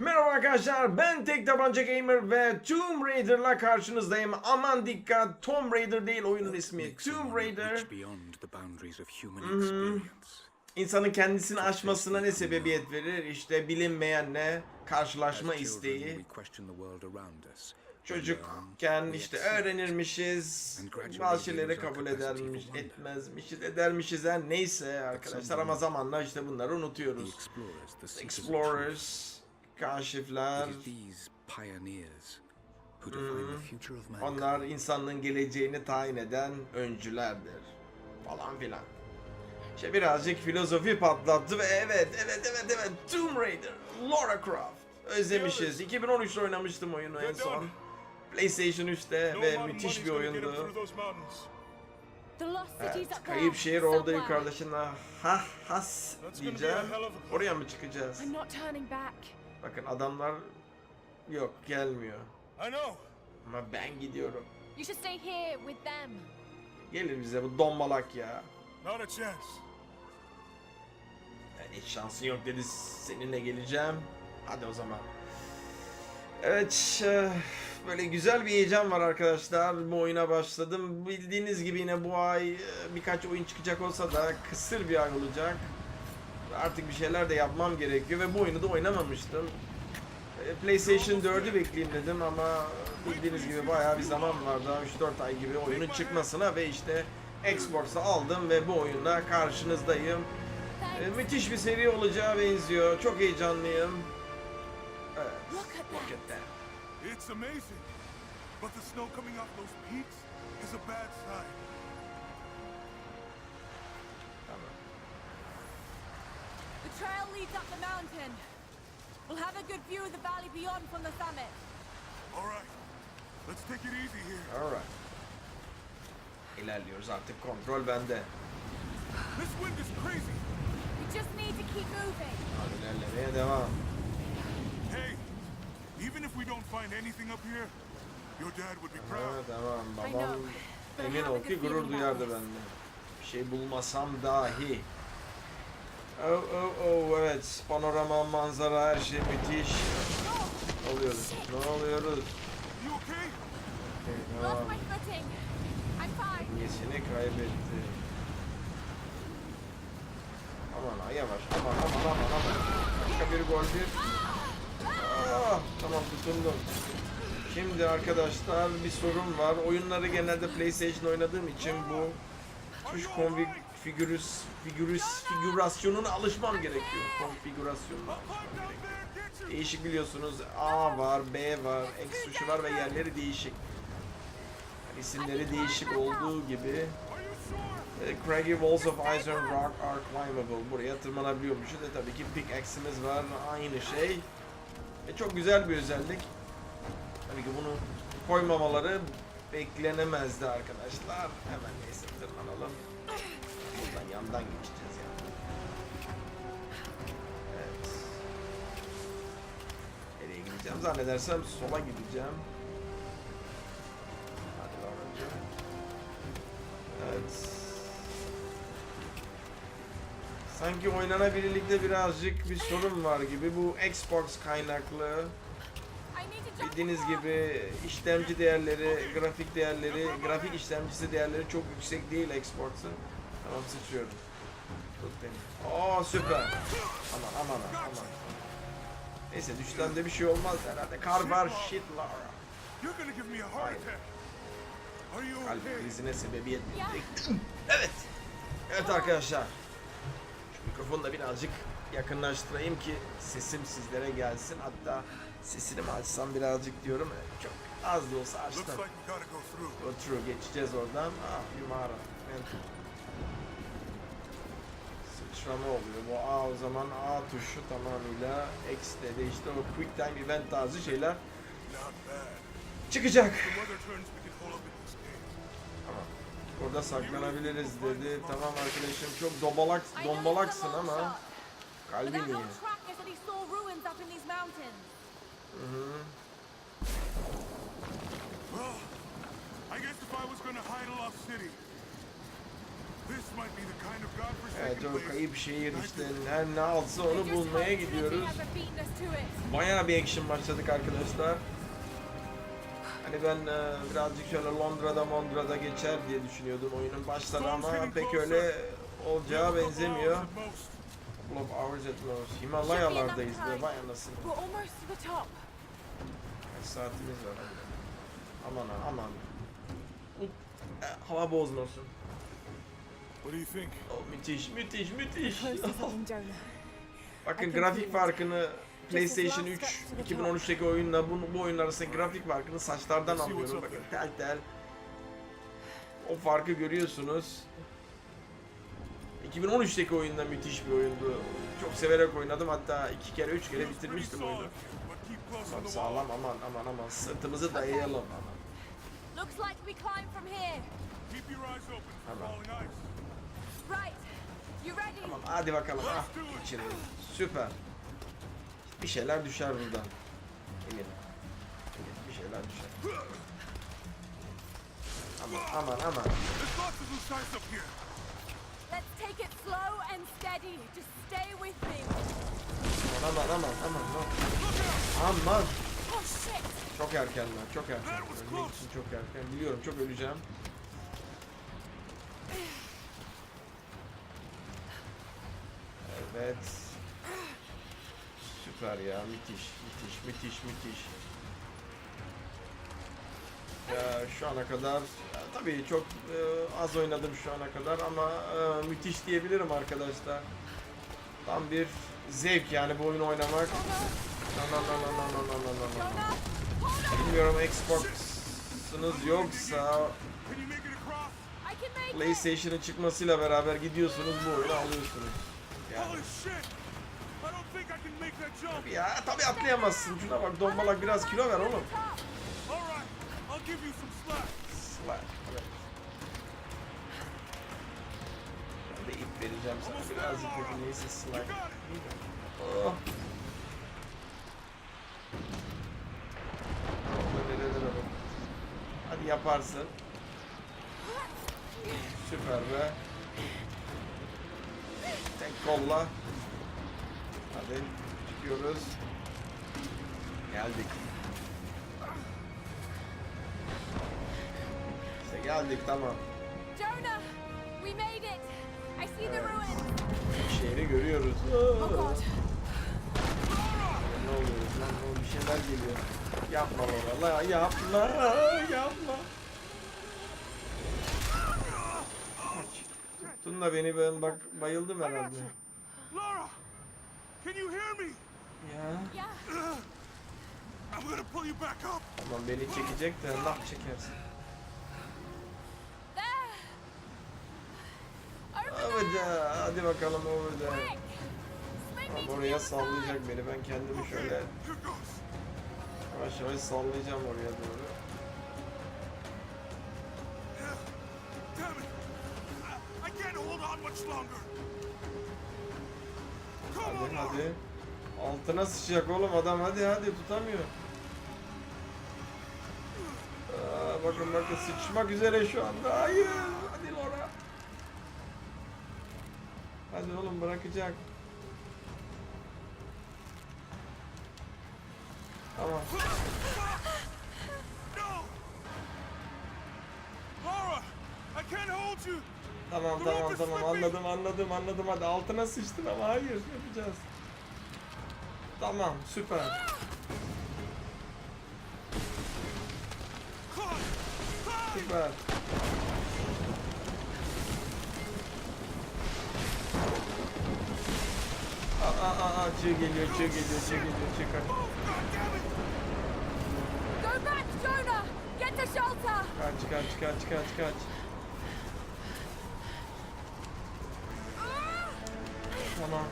Merhaba arkadaşlar ben Tek Tabanca Gamer ve Tomb Raider'la karşınızdayım. Aman dikkat Tomb Raider değil oyunun ismi. Tomb Raider experience. insanın kendisini aşmasına ne sebebiyet verir? İşte bilinmeyenle karşılaşma isteği. Çocukken işte öğrenirmişiz, bazı şeyleri kabul edermiş, etmezmişiz, edermişiz her neyse arkadaşlar ama zamanla işte bunları unutuyoruz. explorers, kaşifler, mankind. Onlar insanlığın geleceğini tayin eden öncülerdir. Falan filan. İşte birazcık filozofi patlattı ve evet, evet, evet, evet. Tomb Raider, Lara Croft. Özlemişiz. 2013'te oynamıştım oyunu en son. PlayStation 3'te ve müthiş bir oyundu. Evet, kayıp şehir orada yukarıda şimdi ha has diyeceğim. Oraya mı çıkacağız? Bakın adamlar yok gelmiyor. I know. Ama ben gidiyorum. You should stay here with them. Gelir bize bu dombalak ya. Not a chance. Yani hiç şansın yok dedi seninle geleceğim. Hadi o zaman. Evet eh, böyle güzel bir heyecan var arkadaşlar. Bu oyuna başladım. Bildiğiniz gibi yine bu ay eh, birkaç oyun çıkacak olsa da kısır bir ay olacak. Artık bir şeyler de yapmam gerekiyor ve bu oyunu da oynamamıştım. Eh, PlayStation 4'ü bekleyeyim dedim ama bildiğiniz gibi bayağı bir zaman var daha 3-4 ay gibi oyunun çıkmasına ve işte Xbox'a aldım ve bu oyunla karşınızdayım. E, müthiş bir seri olacağı benziyor. Çok heyecanlıyım. Evet. Look at that. Look at that. It's amazing. But the snow coming off those peaks is a bad sign. Trail leads up the mountain. We'll have a good view of the valley beyond from the summit. All right. Let's take it easy here. Alright. İlerliyoruz artık kontrol bende. This wind is crazy. We just need to keep moving. İlerlemeye devam. Hey, even if we don't find anything up here, your dad would be Ha, proud. tamam I babam emin ol ki gurur duyardı benden. Bir şey bulmasam dahi. Oh oh oh evet panorama manzara her şey müthiş. Oluyoruz? Ne oluyoruz? Dengesini kaybetti. Aman ha yavaş aman aman aman aman. Başka bir gol bir. Ah, tamam tutundum. Şimdi arkadaşlar bir sorun var. Oyunları genelde PlayStation oynadığım için bu tuş konfigürüs figürüs figürasyonuna alışmam gerekiyor. Konfigürasyonuna alışmam gerekiyor. Değişik biliyorsunuz. A var, B var, X tuşu var ve yerleri değişik. Yani isimleri değişik olduğu gibi e, Craggy Walls of Iron Rock are climbable. Buraya tırmanabiliyormuşuz. E tabii ki pickaxe'imiz var. Aynı şey. E, çok güzel bir özellik. Tabii ki bunu koymamaları beklenemezdi arkadaşlar. Hemen neyse tırmanalım. Buradan yandan geçeceğiz yani. Evet. Nereye gideceğim zannedersem sola gideceğim. Hadi bakalım. Evet. Sanki oynanabilirlikte birazcık bir sorun var gibi. Bu Xbox kaynaklı. Bildiğiniz gibi işlemci değerleri, grafik değerleri, grafik işlemcisi değerleri çok yüksek değil Xbox'ın. Tamam sıçıyorum. Tut beni. Oo süper. Aman aman aman. Neyse düşten de bir şey olmaz herhalde. Kar var shit Lara. Kalp okay? krizine sebebiyet. Evet. Evet arkadaşlar. Şu mikrofonu da birazcık yakınlaştırayım ki sesim sizlere gelsin. Hatta sesini mi açsam birazcık diyorum. Çok az da olsa açtım. go through. Geçeceğiz oradan. Ah bir mağara. Enter. Sıçrama oluyor. Bu A o zaman A tuşu tamamıyla X'de de işte o quick time event tarzı şeyler çıkacak. Tamam. Burada saklanabiliriz dedi. Tamam arkadaşım çok dobalak dombalaksın ama kalbin iyi. Well, I guess if I was gonna hide a lost city, This might be the kind of Evet o kayıp şehir işte her ne alsa onu bulmaya gidiyoruz. Bayağı bir action başladık arkadaşlar. Hani ben e, birazcık şöyle Londra'da Mondra'da geçer diye düşünüyordum oyunun başları ama pek öyle olacağı benzemiyor. Couple of hours at most. Himalayalardayız be vay anasını. We're almost to the top. Kaç saatimiz var hadi. Aman ha, aman. Hava bozmasın. What do you think? Oh, müthiş müthiş müthiş. Bakın grafik farkını PlayStation 3 2013'teki oyunla bu, bu oyun arasındaki grafik farkını saçlardan anlıyorum. Bakın tel tel. O farkı görüyorsunuz. 2013'teki oyunda müthiş bir oyundu. Çok severek oynadım. Hatta iki kere üç kere bitirmiştim oyunu. Wall. sağlam aman aman aman sırtımızı dayayalım aman. Looks like we climb from here. Keep your eyes open for Tamam. falling ice. Right. You ready? Tamam hadi bakalım ah içeri. Süper. Bir şeyler düşer buradan. Eminim. Eminim bir şeyler düşer. Aman aman aman. Let's take it slow and steady. Just stay with me. Aman aman aman aman. aman. Oh shit! Çok erken lan çok erken. Ölmek için çok erken. Biliyorum çok öleceğim. Evet. Süper ya müthiş müthiş müthiş müthiş. Ya şu ana kadar tabii çok e, az oynadım şu ana kadar ama e, müthiş diyebilirim arkadaşlar. Tam bir zevk yani bu oyunu oynamak. Na na na na na na na na na na. Jonah, hold on! Bilmiyorum Xbox'ınız yoksa! PlayStation'ın çıkmasıyla beraber gidiyorsunuz bu oyunu alıyorsunuz. Yani. Holy shit! I don't think I can make that jump. Ya tabii atlayamazsın. Şuna bak dombalak biraz kilo ver oğlum var. Evet. Ben de ip vereceğim sana. Birazcık dedi neyse slime. Hadi yaparsın. Süper be. Tek kolla. Hadi çıkıyoruz. Geldik. Geldik tamam. Jonah, we made it. I see the ruins. Şehri görüyoruz. Oh god. Ne oluyor lan? Ne? Bir şeyler geliyor. Yapma baba. La yapma. Yapma. Tuttun da beni ben bak bayıldım herhalde. Laura, can you hear me? Ya. Yeah. I'm gonna pull you back up. Tamam beni çekecek de laf çekersin. Babaca hadi bakalım babaca. Bak oraya sallayacak beni ben kendimi şöyle yavaş yavaş sallayacağım oraya doğru. Hadi hadi. Altına sıçacak oğlum adam hadi hadi tutamıyor. Aa, bakın bakın sıçmak üzere şu anda. Hayır. Hadi oğlum bırakacak. Tamam. Tamam tamam tamam anladım anladım anladım hadi altına sıçtın ama hayır yapacağız. Tamam süper. Süper. Çığ geliyor çığ geliyor çığ geliyor çığ kaç. Kaç kaç kaç kaç kaç. Tamam.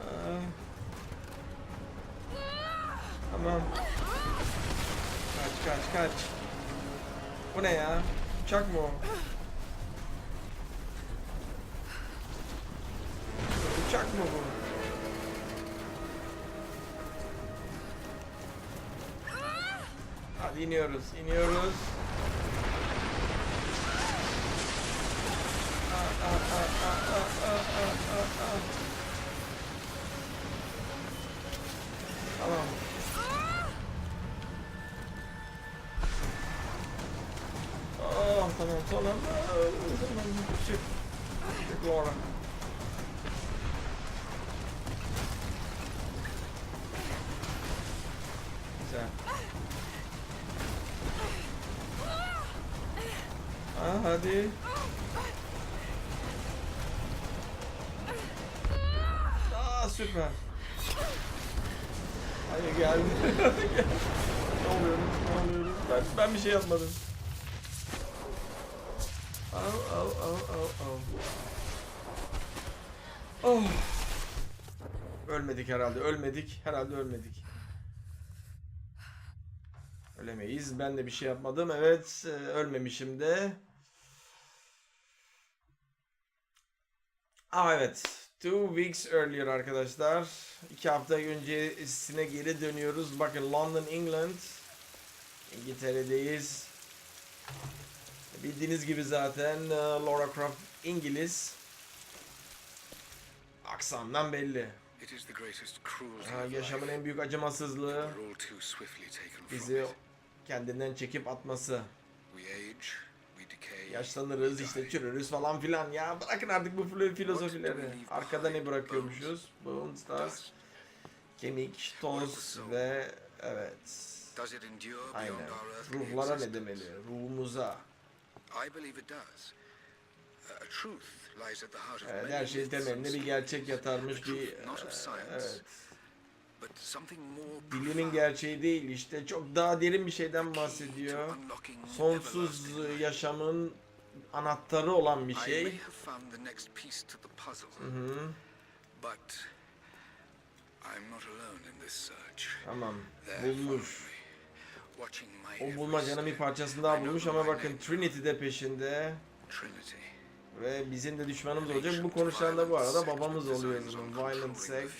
Aa. Tamam. Kaç kaç kaç. Bu ne ya? Uçak mı o? Uçak mı bu? iniyoruz, iniyoruz. Aa, aa, aa, aa, aa, aa, aa. Tamam. Oh, tamam, tamam. Ah, tamam, çık. Çık Laura. Hadi. Aa süper. Hayır geldi. ne oluyor? Ne oluyor? Ben, ben bir şey yapmadım. Au au au au au. Oh. Ölmedik herhalde. Ölmedik. Herhalde ölmedik. Ölemeyiz. Ben de bir şey yapmadım. Evet. e, Ölmemişim de. Aa evet. Two weeks earlier arkadaşlar. İki hafta öncesine geri dönüyoruz. Bakın London, England. İngiltere'deyiz. Bildiğiniz gibi zaten e, Laura Croft İngiliz. Aksandan belli. Ha, yaşamın en büyük acımasızlığı bizi kendinden çekip atması. Yaşlanırız işte çürürüz falan filan ya bırakın artık bu filo- filozofileri. Arkada ne bırakıyormuşuz? Bones, stars, kemik, toz ve evet. Aynen. Ruhlara ne demeli? Ruhumuza. Evet, her şeyin temelinde bir gerçek yatarmış bir e, evet. Bilimin gerçeği değil işte çok daha derin bir şeyden bahsediyor. Sonsuz yaşamın anahtarı olan bir şey. Hı, search. tamam bulmuş. O bulmacanın bir parçasını daha bulmuş ama bakın Trinity de peşinde. Trinity. Ve bizim de düşmanımız olacak. Bu konuşan da bu arada babamız oluyor. Violent Sect,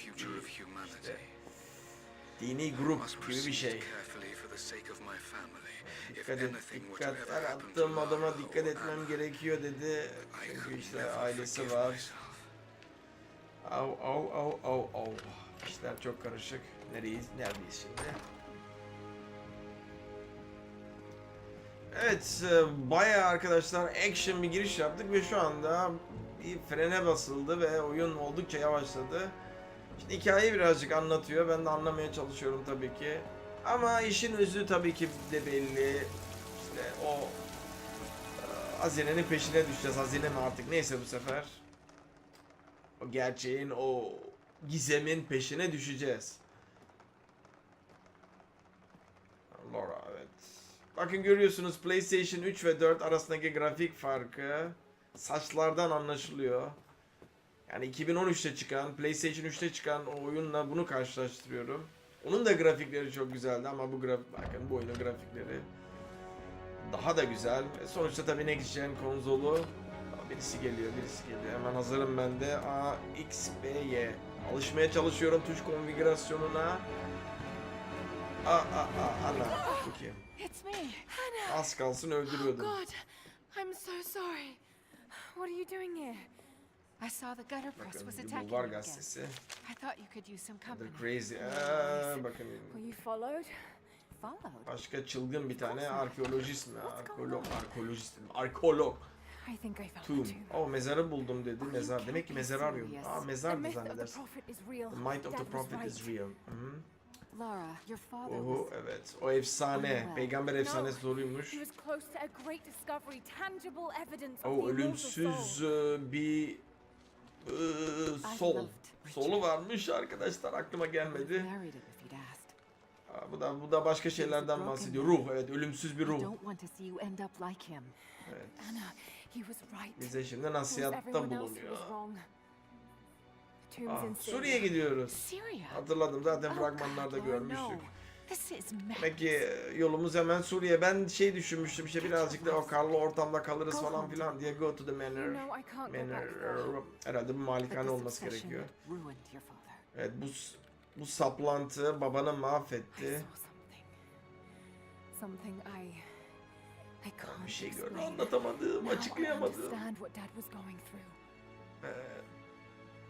işte dini grup gibi bir şey. Dikkat et, dikkat. Her attığım adama dikkat etmem gerekiyor dedi. Çünkü işte ailesi var. Au au au au au. İşler çok karışık. Nereyiz? Neredeyiz şimdi? Evet, e, bayağı arkadaşlar action bir giriş yaptık ve şu anda bir frene basıldı ve oyun oldukça yavaşladı. İşte hikayeyi birazcık anlatıyor. Ben de anlamaya çalışıyorum tabii ki. Ama işin özü tabii ki de belli. İşte o e, hazinenin peşine düşeceğiz. Hazine mi artık neyse bu sefer. O gerçeğin, o gizemin peşine düşeceğiz. Laura evet. Bakın görüyorsunuz PlayStation 3 ve 4 arasındaki grafik farkı saçlardan anlaşılıyor. Yani 2013'te çıkan, PlayStation 3'te çıkan o oyunla bunu karşılaştırıyorum. Onun da grafikleri çok güzeldi ama bu grafik bakın bu oyunun grafikleri daha da güzel. E sonuçta tabii Next Gen konzolu birisi geliyor, birisi geliyor. Hemen hazırım ben de. A, X, B, Y. Alışmaya çalışıyorum tuş konfigürasyonuna. A, a, a, ana. Hannah. Az kalsın Oh öldürüyordum. God, I'm so sorry. What are you doing here? I saw the gutter press Bakın was attacking you again. gazetesi. I thought you could use some The company. Crazy. No Aa, bakın Were you followed? Followed? başka çılgın bir tane arkeolojist mi? Arkeolog, arkeolojist mi? Arkeolog. I think I found Tomb. the. Oh mezarı buldum dedi. Mezar. Demek ki mezarı arıyor. Serious. Aa The of the zannedersin. The might of the prophet is real. Hı-hı. Laura, your father Oho evet. O efsane. Peygamber efsanesi doğruymuş. O the ölümsüz e, bir e, sol. Solu varmış arkadaşlar aklıma gelmedi. Aa, bu da bu da başka şeylerden bahsediyor. Ruh evet ölümsüz bir ruh. Evet. Bize şimdi nasihatta bulunuyor. Aa, Suriye'ye Syria. gidiyoruz. Hatırladım zaten Oh fragmanlarda no. görmüştük. This is Demek madness. ki e, yolumuz hemen Suriye. Ben şey düşünmüştüm işte birazcık da o karlı ortamda kalırız falan filan diye go to the manor. Manor. there. Herhalde But malikane olması gerekiyor. Evet bu bu saplantı babanı mahvetti. Bir şey gördüm anlatamadım, through. Ee,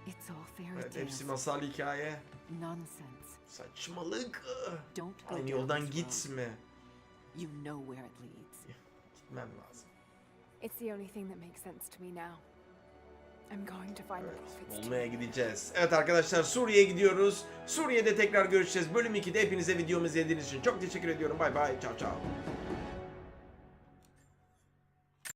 It's all fairy evet, tales. hepsi masal hikaye. Nonsense. Saçmalık. Don't go Aynı yoldan gitme. You know where it leads. Gitmem lazım. It's the only thing that makes sense to me now. I'm going to find Evet, bulmaya gideceğiz. Evet arkadaşlar Suriye'ye gidiyoruz. Suriye'de tekrar görüşeceğiz. Bölüm 2'de hepinize videomu izlediğiniz için çok teşekkür ediyorum. Bay bay. Ciao ciao.